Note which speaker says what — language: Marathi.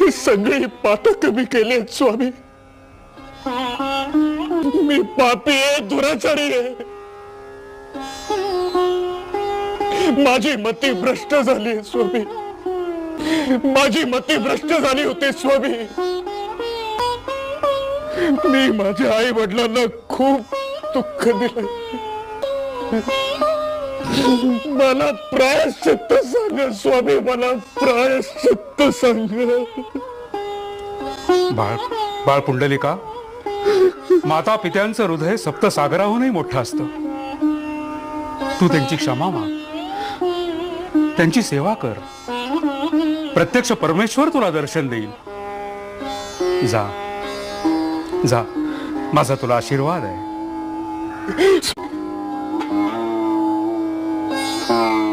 Speaker 1: ही सगळी पाप कमी केली आहेत स्वामी। मी पापी आहे दुराचारी आहे माझी मती भ्रष्ट झाली स्वामी। माझी मती भ्रष्ट झाली होती, स्वामी। मी माझ्या आई वडिलांना खूप दुःख दिलं मला प्रायश्चित्त सांग स्वामी मला प्रायश्चित्त सांग.
Speaker 2: बाळ बाळ पुंडलिका माता पित्यांचं हृदय सप्तसागराहूनही मोठं असतं. तू त्यांची क्षमा माग. त्यांची सेवा कर. प्रत्यक्ष परमेश्वर तुला दर्शन देईल. जा. जा. माझा तुला आशीर्वाद आहे. Bye.